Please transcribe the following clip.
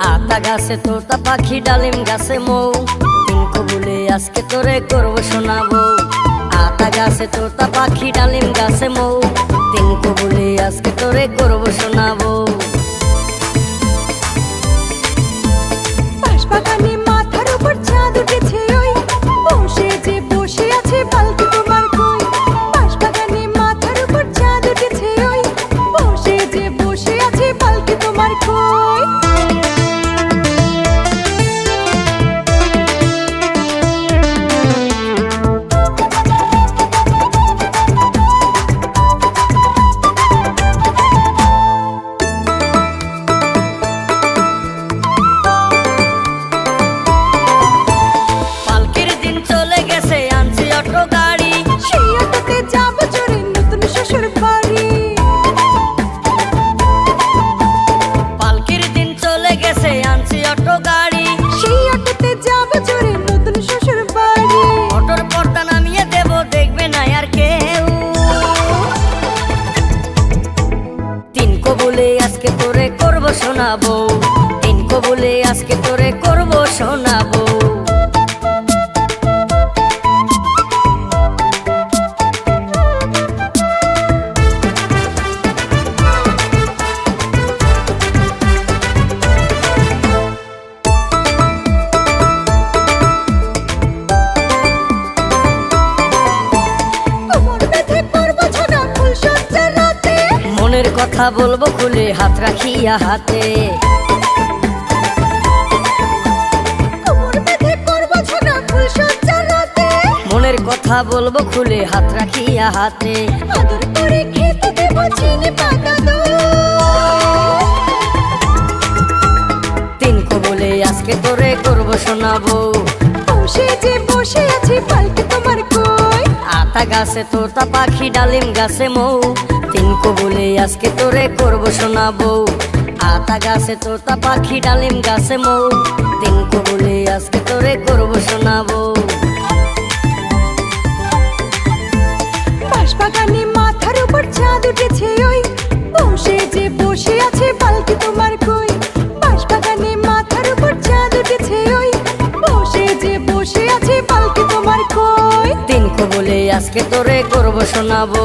আতা গাছে, তোতা পাখি, ডালিম গাছে, মৌ। তিন বলে, আজকে তোরে করব শোনাবো। আতা গাছে, তোতা পাখি, ডালিম গাছে, মৌ। তিন বলে, আজকে তোরে করব শোনাবো। তিন কবুলে আজকে তোরে মনের কথা বলব খুলে হাত রাখিয়া হাতে। মনের কথা বলব খুলে হাত রাখিয়া হাতে। আদর করে খেতে দেব চিনি পাতা দই তিন কবুলে আজকে তোরে করব শোনাবো। বসে যে বসে আছি কই আতা গাছে, তোতা পাখি, ডালিম গাছে মৌ। তিন কবুলে আজকে তোরে করব শোনাবো আতা গাছে, তোতা পাখি, ডালিম গাছে মৌ। তিন কবুলে আজকে তোরে করব শোনাবো আজকে তোরে করব শোনাবো।